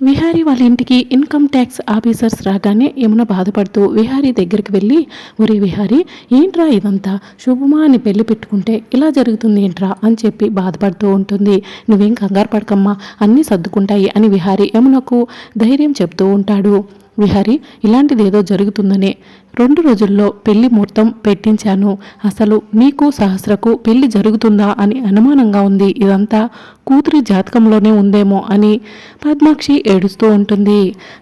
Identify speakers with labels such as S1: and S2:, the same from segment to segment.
S1: విహారీ వాళ్ళ ఇంటికి income tax officers రాగానే యమున బాధపడుతూ విహారీ దగ్గరికి వెళ్ళి ఒరే విహారీ ఏంట్రా ఇదంతా? శుభమా అని పెళ్ళి పెట్టుకుంటే ఇలా జరుగుతుంది ఏంట్రా? అని చెప్పి బాధపడుతూ ఉంటుంది. నువ్వేం కంగారు పడకమ్మా అన్నీ సర్దుకుంటాయి అని విహారీ యమునకు ధైర్యం చెప్తూ ఉంటాడు. విహారి ఇలాంటిది ఏదో జరుగుతుందనే. రెండు రోజుల్లో పెళ్ళి ముహూర్తం పెట్టించాను. అసలు నీకు సహస్రకు పెళ్ళి జరుగుతుందా అని అనుమానంగా ఉంది. ఇదంతా కూతురి జాతకంలోనే ఉందేమో అని పద్మాక్షి ఏడుస్తూ ఉంటుంది.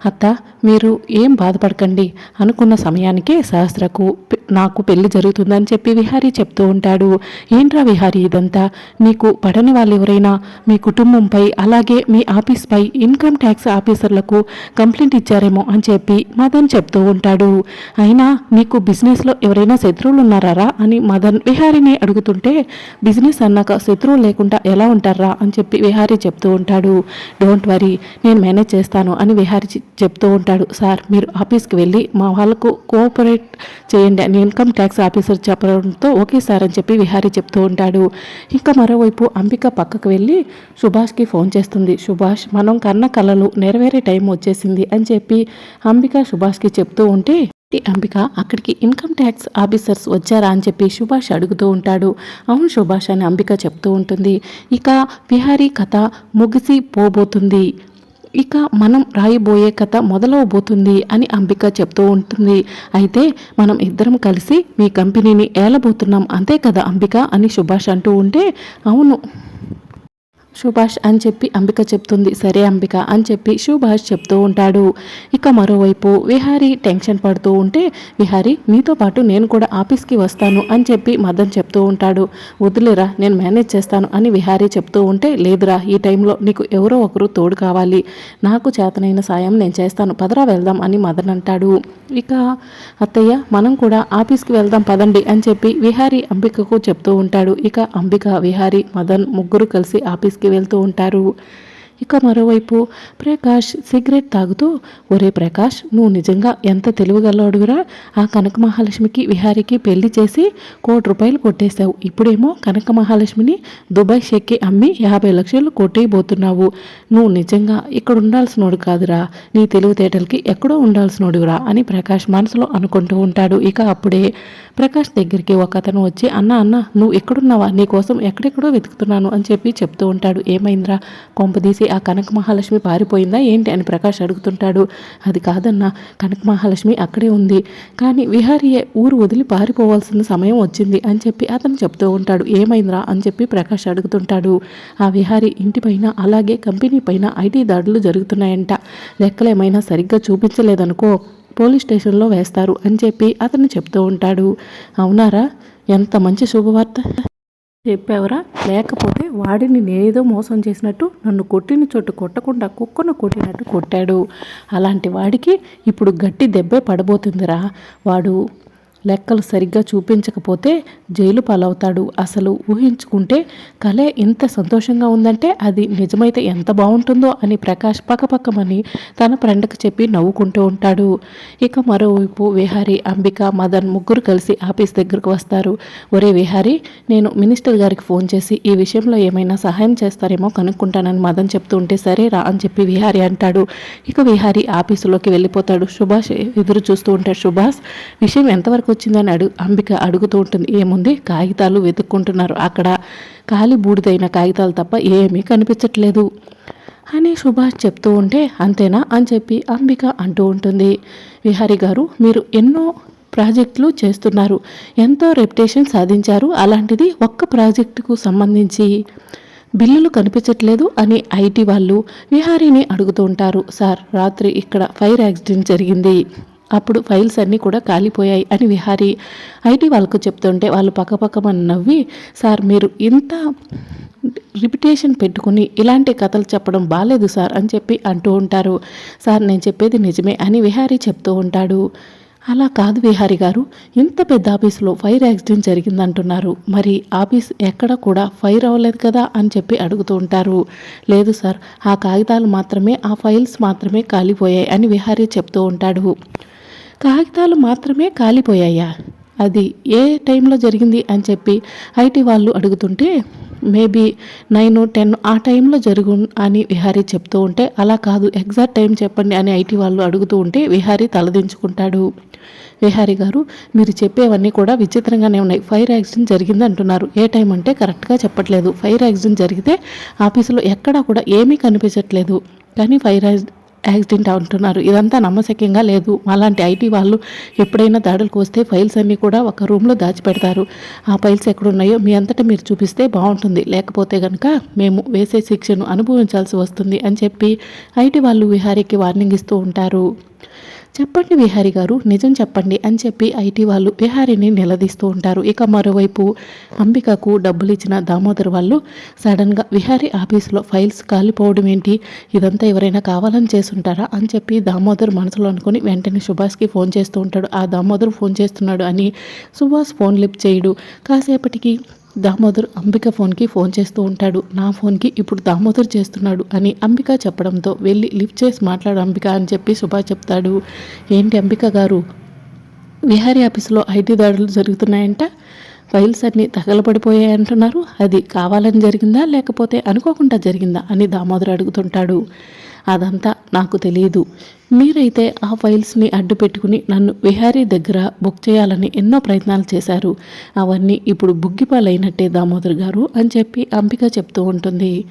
S1: అత్త మీరు ఏం బాధపడకండి. అనుకున్న సమయానికే సహస్రకు నాకు పెళ్ళి జరుగుతుందని చెప్పి విహారీ చెప్తూ ఉంటాడు. ఏంట్రా విహారీ ఇదంతా? నీకు పడని వాళ్ళు ఎవరైనా మీ కుటుంబంపై అలాగే మీ ఆఫీస్పై ఇన్కమ్ ట్యాక్స్ ఆఫీసర్లకు కంప్లైంట్ ఇచ్చారేమో అని చెప్పి మదన్ చెప్తూ ఉంటాడు. అయినా నీకు బిజినెస్లో ఎవరైనా శత్రువులు ఉన్నారా అని మదన్ విహారీని అడుగుతుంటే బిజినెస్ అన్నాక శత్రువులు లేకుండా ఎలా ఉంటారా? అని చెప్పి విహారీ చెప్తూ ఉంటాడు. డోంట్ వరీ నేను మేనేజ్ చేస్తాను అని విహారీ చెప్తూ ఉంటాడు. సార్ మీరు ఆఫీస్కి వెళ్ళి మా వాళ్ళకు కోఆపరేట్ చేయండి. అని ఇన్కమ్ ట్యాక్స్ ఆఫీసర్ చెప్పడంతో ఓకే సార్ అని చెప్పి విహారీ చెప్తూ ఉంటాడు. ఇంకా మరోవైపు అంబిక పక్కకు వెళ్ళి సుభాష్కి ఫోన్ చేస్తుంది. సుభాష్ మనం కన్న కళలు నెరవేరే టైం వచ్చేసింది అని చెప్పి అంబిక సుభాష్కి చెప్తూ ఉంటే అంబిక అక్కడికి ఇన్కమ్ ట్యాక్స్ ఆఫీసర్స్ వచ్చారా? అని చెప్పి సుభాష్ అడుగుతూ ఉంటాడు. అవును సుభాష్ అని అంబిక చెప్తూ ఉంటుంది. ఇక విహారీ కథ ముగిసి పోబోతుంది. ఇక మనం రాయబోయే కథ మొదలవబోతుంది అని అంబిక చెప్తూ ఉంటుంది. అయితే మనం ఇద్దరం కలిసి మీ కంపెనీని ఏలబోతున్నాం అంతే కదా అంబిక అని సుభాష్ అంటూ ఉంటే అవును. సుభాష్ అని చెప్పి అంబిక చెప్తుంది. సరే అంబిక అని చెప్పి సుభాష్ చెప్తూ ఉంటాడు. ఇక మరోవైపు విహారీ టెన్షన్ పడుతూ ఉంటే విహారీ నీతో పాటు నేను కూడా ఆఫీస్కి వస్తాను అని చెప్పి మదన్ చెప్తూ ఉంటాడు. వదిలేరా నేను మేనేజ్ చేస్తాను అని విహారీ చెప్తూ ఉంటే లేదురా ఈ టైంలో నీకు ఎవరో ఒకరు తోడు కావాలి. నాకు చేతనైన సాయం నేను చేస్తాను. పదరా వెళ్దాం అని మదన్ అంటాడు. ఇక అత్తయ్య మనం కూడా ఆఫీస్కి వెళ్దాం పదండి అని చెప్పి విహారీ అంబికకు చెప్తూ ఉంటాడు. ఇక అంబిక విహారీ మదన్ ముగ్గురు కలిసి ఆఫీస్కి వెళ్తూ ఉంటారు. ఇక మరోవైపు ప్రకాష్ సిగరెట్ తాగుతూ ఒరే ప్రకాష్ నువ్వు నిజంగా ఎంత తెలివిగలవాడుగురా? ఆ కనక మహాలక్ష్మికి విహారీకి పెళ్ళి చేసి కోటి రూపాయలు కొట్టేశావు. ఇప్పుడేమో కనక మహాలక్ష్మిని దుబాయ్ షెక్కి అమ్మి యాభై లక్షలు కొట్టేయబోతున్నావు. నువ్వు నిజంగా ఇక్కడ ఉండాల్సినోడు కాదురా. నీ తెలివితేటలకి ఎక్కడో ఉండాల్సినోడురా అని ప్రకాష్ మనసులో అనుకుంటూ ఉంటాడు. ఇక అప్పుడే ప్రకాష్ దగ్గరికి ఒక అతను వచ్చి అన్న అన్న నువ్వు ఎక్కడున్నావా? నీ కోసం ఎక్కడెక్కడో వెతుకుతున్నాను అని చెప్పి చెప్తూ ఉంటాడు. ఏమైందిరా? కొంపదీసి ఆ కనక మహాలక్ష్మి పారిపోయిందా? ఏంటి అని ప్రకాష్ అడుగుతుంటాడు. అది కాదన్నా కనక మహాలక్ష్మి అక్కడే ఉంది. కానీ విహారీయే ఊరు వదిలి పారిపోవాల్సిన సమయం వచ్చింది అని చెప్పి అతను చెప్తూ ఉంటాడు. ఏమైందిరా? అని చెప్పి ప్రకాష్ అడుగుతుంటాడు. ఆ విహారీ ఇంటిపైన అలాగే కంపెనీ పైన ఐటీ దాడులు జరుగుతున్నాయంట. లెక్కలేమైనా సరిగ్గా చూపించలేదనుకో పోలీస్ స్టేషన్లో వేస్తారు అని చెప్పి అతను చెప్తూ ఉంటాడు. అవునారా? ఎంత మంచి శుభవార్త. చెప్పావరా? లేకపోతే వాడిని నేనేదో మోసం చేసినట్టు నన్ను కొట్టిన చోటు కొట్టకుండా కుక్కను కొట్టినట్టు కొట్టాడు. అలాంటి వాడికి ఇప్పుడు గట్టి దెబ్బే పడబోతుందిరా. వాడు లెక్కలు సరిగ్గా చూపించకపోతే జైలు పాలవుతాడు. అసలు ఊహించుకుంటే కలే ఇంత సంతోషంగా ఉందంటే అది నిజమైతే ఎంత బాగుంటుందో అని ప్రకాష్ పక్కపక్కమని తన ఫ్రెండ్కి చెప్పి నవ్వుకుంటూ ఉంటాడు. ఇక మరోవైపు విహారి అంబిక మదన్ ముగ్గురు కలిసి ఆఫీస్ దగ్గరకు వస్తారు. ఒరే విహారి నేను మినిస్టర్ గారికి ఫోన్ చేసి ఈ విషయంలో ఏమైనా సహాయం చేస్తారేమో కనుక్కుంటానని మదన్ చెప్తూ ఉంటే సరే రా అని చెప్పి విహారి అంటాడు. ఇక విహారి ఆఫీసులోకి వెళ్ళిపోతాడు. సుభాష్ ఎదురు చూస్తూ ఉంటాడు. సుభాష్ విషయం ఎంతవరకు వచ్చిందని అడుగు అంబిక అడుగుతూ ఉంటుంది. ఏముంది? కాగితాలు వెతుక్కుంటున్నారు. అక్కడ కాలి బూడిదైన కాగితాలు తప్ప ఏమీ కనిపించట్లేదు. అని సుభాష్ చెప్తూ ఉంటే అంతేనా? అని చెప్పి అంబిక అంటూ ఉంటుంది. విహారి గారు మీరు ఎన్నో ప్రాజెక్టులు చేస్తున్నారు. ఎంతో రెప్యుటేషన్ సాధించారు. అలాంటిది ఒక్క ప్రాజెక్టుకు సంబంధించి బిల్లులు కనిపించట్లేదు అని ఐటీ వాళ్ళు విహారీని అడుగుతూ ఉంటారు. సార్ రాత్రి ఇక్కడ ఫైర్ యాక్సిడెంట్ జరిగింది. అప్పుడు ఫైల్స్ అన్నీ కూడా కాలిపోయాయి అని విహారీ ఐటీ వాళ్ళకు చెప్తుంటే వాళ్ళు పక్కపక్కమని నవ్వి సార్ మీరు ఇంత రిపిటేషన్ పెట్టుకుని ఇలాంటి కథలు చెప్పడం బాలేదు సార్ అని చెప్పి అంటూ ఉంటారు. సార్ నేను చెప్పేది నిజమే అని విహారీ చెప్తూ ఉంటాడు. అలా కాదు విహారి గారు ఇంత పెద్ద ఆఫీసులో ఫైర్ యాక్సిడెంట్ జరిగిందంటున్నారు. మరి ఆఫీస్ ఎక్కడ కూడా ఫైర్ అవ్వలేదు కదా అని చెప్పి అడుగుతూ ఉంటారు. లేదు సార్ ఆ కాగితాలు మాత్రమే ఆ ఫైల్స్ మాత్రమే కాలిపోయాయి అని విహారీ చెప్తూ ఉంటాడు. కాగితాలు మాత్రమే కాలిపోయాయా? అది ఏ టైంలో జరిగింది అని చెప్పి ఐటీ వాళ్ళు అడుగుతుంటే మేబీ నైన్ టెన్ ఆ టైంలో జరుగు అని విహారీ చెప్తూ ఉంటే అలా కాదు ఎగ్జాక్ట్ టైం చెప్పండి అని ఐటీ వాళ్ళు అడుగుతూ ఉంటే విహారీ తలదించుకుంటాడు. విహారీ గారు మీరు చెప్పేవన్నీ కూడా విచిత్రంగానే ఉన్నాయి. ఫైర్ యాక్సిడెంట్ జరిగింది అంటున్నారు. ఏ టైం అంటే కరెక్ట్గా చెప్పట్లేదు. ఫైర్ యాక్సిడెంట్ జరిగితే ఆఫీసులో ఎక్కడా కూడా ఏమీ కనిపించట్లేదు. కానీ ఫైర్ యాక్సిడెంట్ అంటున్నారు ఇదంతా నమ్మశక్యంగా లేదు. అలాంటి ఐటీ వాళ్ళు ఎప్పుడైనా దాడులకు వస్తే ఫైల్స్ అన్నీ కూడా ఒక రూమ్లో దాచిపెడతారు. ఆ ఫైల్స్ ఎక్కడున్నాయో మీ అంతటా మీరు చూపిస్తే బాగుంటుంది. లేకపోతే కనుక మేము వేసే శిక్షను అనుభవించాల్సి వస్తుంది అని చెప్పి ఐటీ వాళ్ళు విహారీకి వార్నింగ్ ఇస్తూ ఉంటారు. చెప్పండి విహారి గారు నిజం చెప్పండి అని చెప్పి ఐటీ వాళ్ళు విహారిని నిలదీస్తూ ఉంటారు. ఇక మరోవైపు అంబికకు డబ్బులు ఇచ్చిన దామోదర్ వాళ్ళు సడన్గా విహారి ఆఫీసులో ఫైల్స్ కాలిపోవడం ఏంటి? ఇదంతా ఎవరైనా కావాలని చేస్తుంటారా? అని చెప్పి దామోదర్ మనసులో అనుకుని వెంటనే సుభాష్కి ఫోన్ చేస్తూ ఉంటాడు. ఆ దామోదర్ ఫోన్ చేస్తున్నాడు అని సుభాష్ ఫోన్ లిఫ్ట్ చేయడు. కాసేపటికి దామోదర్ అంబిక ఫోన్కి ఫోన్ చేస్తూ ఉంటాడు. నా ఫోన్కి ఇప్పుడు దామోదర్ చేస్తున్నాడు అని అంబిక చెప్పడంతో వెళ్ళి లిఫ్ట్ చేసి మాట్లాడు అంబిక అని చెప్పి సుభా చెప్తాడు. ఏంటి అంబిక గారు? విహారీ ఆఫీసులో ఐటీ దాడులు జరుగుతున్నాయంట? ఫైల్స్ అన్నీ తగలబడిపోయాయి అంటున్నారు. అది కావాలని జరిగిందా? లేకపోతే అనుకోకుండా జరిగిందా? అని దామోదర్ అడుగుతుంటాడు. అదంతా నాకు తెలియదు. మీరైతే ఆ ఫైల్స్ని అడ్డు పెట్టుకుని నన్ను విహారీ దగ్గర బుక్ చేయాలని ఎన్నో ప్రయత్నాలు చేశారు. అవన్నీ ఇప్పుడు బుగ్గిపాలైనట్టే దామోదర్ గారు అని చెప్పి అంబిక చెప్తూ ఉంటుంది.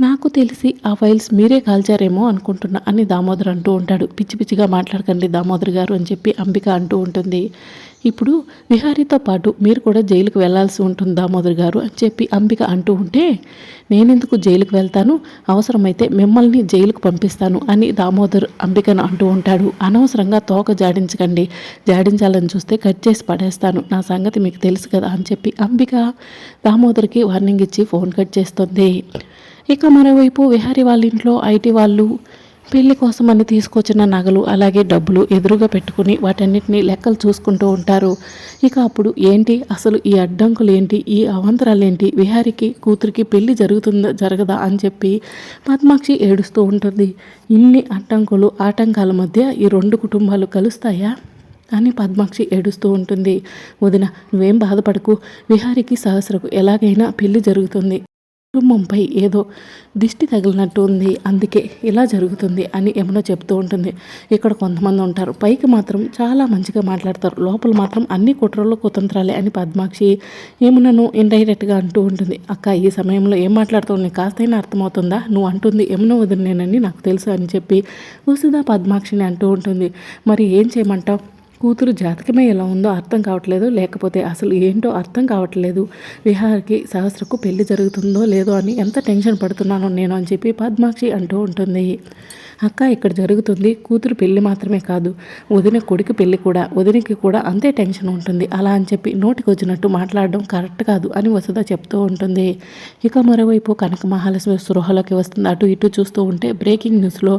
S1: నాకు తెలిసి ఆ ఫైల్స్ మీరే కాల్చారేమో అనుకుంటున్నా అని దామోదర్ అంటూ ఉంటాడు. పిచ్చి పిచ్చిగా మాట్లాడకండి దామోదర్ గారు అని చెప్పి అంబిక అంటూ ఉంటుంది. ఇప్పుడు విహారీతో పాటు మీరు కూడా జైలుకు వెళ్ళాల్సి ఉంటుంది దామోదర్ గారు అని చెప్పి అంబిక అంటూ ఉంటే నేనెందుకు జైలుకు వెళ్తాను? అవసరమైతే మిమ్మల్ని జైలుకు పంపిస్తాను అని దామోదర్ అంబికను అంటూ ఉంటాడు. అనవసరంగా తోక జాడించకండి. జాడించాలని చూస్తే కట్ చేసి పడేస్తాను. నా సంగతి మీకు తెలుసు కదా అని చెప్పి అంబిక దామోదర్కి వార్నింగ్ ఇచ్చి ఫోన్ కట్ చేస్తుంది. ఇక మరోవైపు విహారీ వాళ్ళ ఇంట్లో ఐటీ వాళ్ళు పెళ్ళి కోసం అని తీసుకొచ్చిన నగలు అలాగే డబ్బులు ఎదురుగా పెట్టుకుని వాటన్నిటిని లెక్కలు చూసుకుంటూ ఉంటారు. ఇక అప్పుడు ఏంటి? అసలు ఈ అడ్డంకులు ఏంటి ఈ అవంతరాలు ఏంటి విహారికి కూతురికి పెళ్ళి జరుగుతుందా జరగదా అని చెప్పి పద్మాక్షి ఏడుస్తూ ఉంటుంది. ఇన్ని అడ్డంకులు ఆటంకాల మధ్య ఈ రెండు కుటుంబాలు కలుస్తాయా? అని పద్మాక్షి ఏడుస్తూ ఉంటుంది. వదిన నువ్వేం బాధపడకు. విహారికి సహస్రకు ఎలాగైనా పెళ్ళి జరుగుతుంది. కుటుంబంపై ఏదో దిష్టి తగిలినట్టు ఉంది. అందుకే ఇలా జరుగుతుంది అని ఏమన్నా చెప్తూ ఉంటుంది. ఇక్కడ కొంతమంది ఉంటారు. పైకి మాత్రం చాలా మంచిగా మాట్లాడతారు. లోపల మాత్రం అన్ని కుట్రలు కుతంత్రాలే అని పద్మాక్షి ఏమునను ఇండైరెక్ట్గా అంటూ ఉంటుంది. అక్క ఈ సమయంలో ఏం మాట్లాడుతావు నీకు కాస్తైనా అర్థమవుతుందా? నువ్వు అంటుంది ఏమన్నా వదిలినేనని నాకు తెలుసు అని చెప్పి ఉసిదా పద్మాక్షిని అంటూ ఉంటుంది. మరి ఏం చేయమంటావు? కూతురు జాతకమే ఎలా ఉందో అర్థం కావట్లేదు. లేకపోతే అసలు ఏంటో అర్థం కావట్లేదు. విహార్కి సహస్రకు పెళ్ళి జరుగుతుందో లేదో అని ఎంత టెన్షన్ పడుతున్నానో నేను అని చెప్పి పద్మాక్షి అంటూ ఉంటుంది. అక్క ఇక్కడ జరుగుతుంది. కూతురు పెళ్ళి మాత్రమే కాదు. వదిన కొడుకు పెళ్ళి కూడా వదినకి కూడా అంతే టెన్షన్ ఉంటుంది. అలా అని చెప్పి నోటికి వచ్చినట్టు మాట్లాడడం కరెక్ట్ కాదు అని వసుధ చెప్తూ ఉంటుంది. ఇక మరోవైపు కనక మహాలక్ష్మి సృహలోకి వస్తుంది. అటు ఇటు చూస్తూ ఉంటే బ్రేకింగ్ న్యూస్లో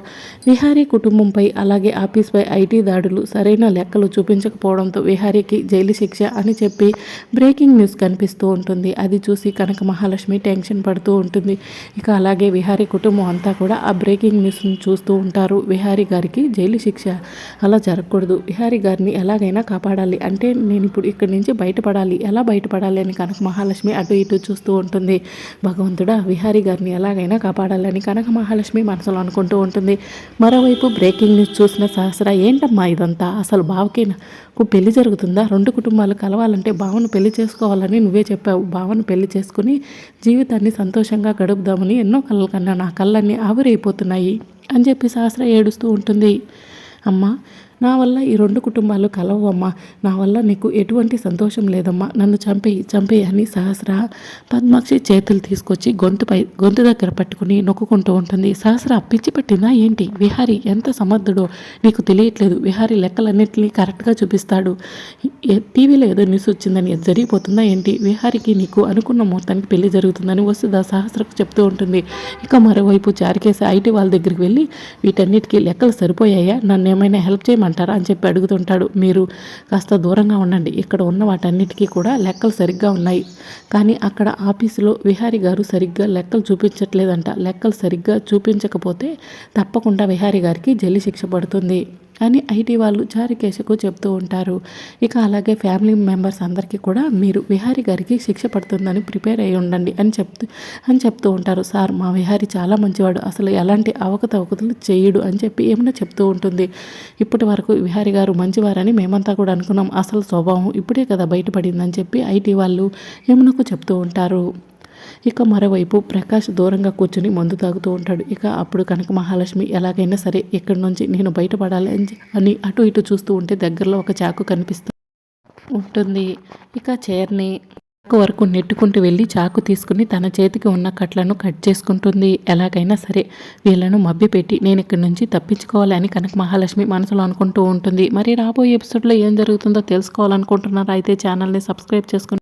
S1: విహారీ కుటుంబంపై అలాగే ఆఫీస్పై ఐటీ దాడులు సరైన లెక్కలు చూపించకపోవడంతో విహారీకి జైలు శిక్ష అని చెప్పి బ్రేకింగ్ న్యూస్ కనిపిస్తూ ఉంటుంది. అది చూసి కనక మహాలక్ష్మి టెన్షన్ పడుతూ ఉంటుంది. ఇక అలాగే విహారీ కుటుంబం అంతా కూడా ఆ బ్రేకింగ్ న్యూస్ని చూస్తూ ఉంటారు. విహారీ గారికి జైలు శిక్ష అలా జరగకూడదు. విహారీ గారిని ఎలాగైనా కాపాడాలి. అంటే నేను ఇప్పుడు ఇక్కడి నుంచి బయటపడాలి. ఎలా బయటపడాలి అని కనక మహాలక్ష్మి అటు ఇటు చూస్తూ ఉంటుంది. భగవంతుడా విహారీ గారిని ఎలాగైనా కాపాడాలని కనక మహాలక్ష్మి మనసులో అనుకుంటూ ఉంటుంది. మరోవైపు బ్రేకింగ్ న్యూస్ చూసిన సహస్ర ఏంటమ్మా ఇదంతా? అసలు బావకి పెళ్ళి జరుగుతుందా? రెండు కుటుంబాలు కలవాలంటే భావను పెళ్ళి చేసుకోవాలని నువ్వే చెప్పావు. భావను పెళ్ళి చేసుకుని జీవితాన్ని సంతోషంగా గడుపుదామని ఎన్నో కళ్ళ కన్నా నా కళ్ళన్నీ ఆవిరైపోతున్నాయి అని చెప్పి సహస్ర ఏడుస్తూ ఉంటుంది. అమ్మ నా వల్ల ఈ రెండు కుటుంబాలు కలవమ్మా నా వల్ల నీకు ఎటువంటి సంతోషం లేదమ్మా. నన్ను చంపేయి చంపేయి అని సహస్ర పద్మాక్షి చేతులు తీసుకొచ్చి గొంతుపై గొంతు దగ్గర పట్టుకుని నొక్కుంటూ ఉంటుంది. సహస్ర పిచ్చి పెట్టిందా ఏంటి? విహారి ఎంత సమర్థుడో నీకు తెలియట్లేదు. విహారి లెక్కలన్నింటినీ కరెక్ట్గా చూపిస్తాడు. టీవీలో ఏదో న్యూస్ వచ్చిందని జరిగిపోతుందా ఏంటి? విహారికి నీకు అనుకున్న మొత్తానికి పెళ్ళి జరుగుతుందని వస్తుందా సహస్రకు చెప్తూ ఉంటుంది. ఇక మరోవైపు చారికేసి ఐటీ వాళ్ళ దగ్గరికి వెళ్ళి వీటన్నిటికీ లెక్కలు సరిపోయాయా? నన్ను ఏమైనా హెల్ప్ చేయమని చేయమంటారా అని చెప్పి అడుగుతుంటాడు. మీరు కాస్త దూరంగా ఉండండి. ఇక్కడ ఉన్న వాటన్నిటికీ కూడా లెక్కలు సరిగ్గా ఉన్నాయి. కానీ అక్కడ ఆఫీసులో విహారి గారు సరిగ్గా లెక్కలు చూపించట్లేదంట. లెక్కలు సరిగ్గా చూపించకపోతే తప్పకుండా విహారి గారికి జల్లి శిక్ష పడుతుంది. అని ఐటీ వాళ్ళు జారికేసుకు చెప్తూ ఉంటారు. ఇక అలాగే ఫ్యామిలీ మెంబర్స్ అందరికీ కూడా మీరు విహారీ గారికి శిక్ష పడుతుందని ప్రిపేర్ అయి ఉండండి అని చెప్తూ అని చెప్తూ ఉంటారు. సార్ మా విహారీ చాలా మంచివాడు. అసలు ఎలాంటి అవకతవకతలు చేయడు అని చెప్పి ఏమైనా చెప్తూ ఉంటుంది. ఇప్పటి వరకు విహారీ గారు మంచివారని మేమంతా కూడా అనుకున్నాం. అసలు స్వభావం ఇప్పుడే కదా బయటపడిందని చెప్పి ఐటీ వాళ్ళు యమునకు చెప్తూ ఉంటారు. ఇక మరోవైపు ప్రకాష్ దూరంగా కూర్చుని మందు తాగుతూ ఉంటాడు. ఇక అప్పుడు కనక మహాలక్ష్మి ఎలాగైనా సరే ఇక్కడి నుంచి నేను బయటపడాలి అని అని అటు ఇటు చూస్తూ ఉంటే దగ్గరలో ఒక చాకు కనిపిస్తూ ఉంటుంది. ఇక చైర్ని వరకు నెట్టుకుంటూ వెళ్ళి చాకు తీసుకుని తన చేతికి ఉన్న కట్లను కట్ చేసుకుంటుంది. ఎలాగైనా సరే వీళ్ళను మభ్యపెట్టి నేను ఇక్కడి నుంచి తప్పించుకోవాలని కనక మహాలక్ష్మి మనసులో అనుకుంటూ ఉంటుంది. మరి రాబోయే ఎపిసోడ్లో ఏం జరుగుతుందో తెలుసుకోవాలనుకుంటున్నారా? అయితే ఛానల్ని సబ్స్క్రైబ్ చేసుకుని